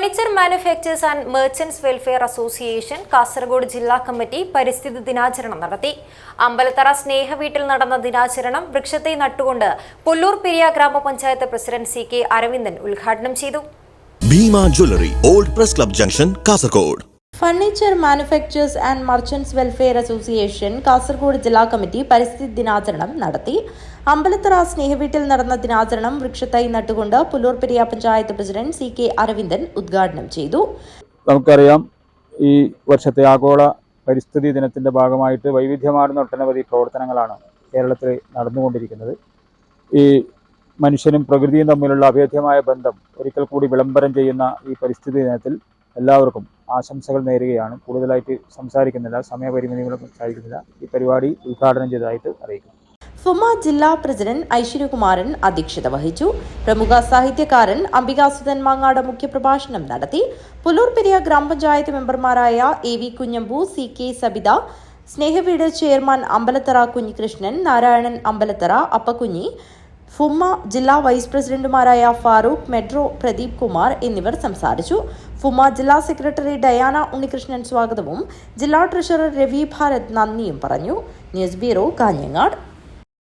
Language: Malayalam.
Furniture manufacturers and merchants welfare association Kasaragod ജില്ലാ കമ്മിറ്റി പരിസ്ഥിതി ദിനാചരണം നടത്തി. അമ്പലത്തറ സ്നേഹവീട്ടിൽ നടന്ന ദിനാചരണം വൃക്ഷത്തെ നട്ടുകൊണ്ട് പുല്ലൂർ പെരിയ ഗ്രാമപഞ്ചായത്ത് പ്രസിഡന്റ് സി കെ അരവിന്ദൻ ഉദ്ഘാടനം ചെയ്തു. Bhima jewellery old press club junction Kasaragod. Furniture manufacturers and merchants welfare association Kasaragod ജില്ലാ കമ്മിറ്റി പരിസ്ഥിതി ദിനാചരണം നടത്തി. അമ്പലത്തറ സ്നേഹവീട്ടിൽ നടന്ന ദിനാചരണം വൃക്ഷത്തൈ നട്ടുകൊണ്ട് Pullur Periya panchayat president C K Aravindan ഉദ്ഘാടനം ചെയ്തു. നമുക്കറിയാം ഈ വർഷത്തെ ആഗോള പരിസ്ഥിതി ദിനത്തിന്റെ ഭാഗമായിട്ട് വൈവിധ്യമാർന്ന ഒട്ടനവധി പ്രവർത്തനങ്ങളാണ് കേരളത്തിൽ നടന്നുകൊണ്ടിരിക്കുന്നത്. ഈ മനുഷ്യനും പ്രകൃതിയും തമ്മിലുള്ള അഭേദ്യമായ ബന്ധം ഒരിക്കൽ കൂടി വിളംബരം ചെയ്യുന്ന ഈ പരിസ്ഥിതി ദിനത്തിൽ എല്ലാവർക്കും ആശംസകൾ നേരുകയാണ്. കൂടുതലായിട്ട് സംസാരിക്കുന്നില്ല സമയപരിമിതികളും സംസാരിക്കുന്നില്ല. ഈ പരിപാടി ഉദ്ഘാടനം ചെയ്തതായിട്ട് അറിയിക്കുന്നു. ഫുമ ജില്ലാ പ്രസിഡന്റ് ഐശ്വര്യകുമാരൻ അധ്യക്ഷത വഹിച്ചു. പ്രമുഖ സാഹിത്യകാരൻ അംബികാസുധൻ മാങ്ങാട് മുഖ്യപ്രഭാഷണം നടത്തി. പുലൂർപെരിയ ഗ്രാമപഞ്ചായത്ത് മെമ്പർമാരായ A V Kunhambu C K Sabitha Snehaveedu chairman Ambalathara Kunhikrishnan Narayanan Ambalathara Appakunhi FUMMA ജില്ലാ വൈസ് പ്രസിഡന്റുമാരായ ഫാറൂഖ് മെട്രോ പ്രദീപ് കുമാർ എന്നിവർ സംസാരിച്ചു. ഫുമ ജില്ലാ സെക്രട്ടറി ഡയാന ഉണ്ണികൃഷ്ണൻ സ്വാഗതവും ജില്ലാ ട്രഷറർ രവി ഭാരത് നന്ദിയും പറഞ്ഞു. News bureau Kanhangad.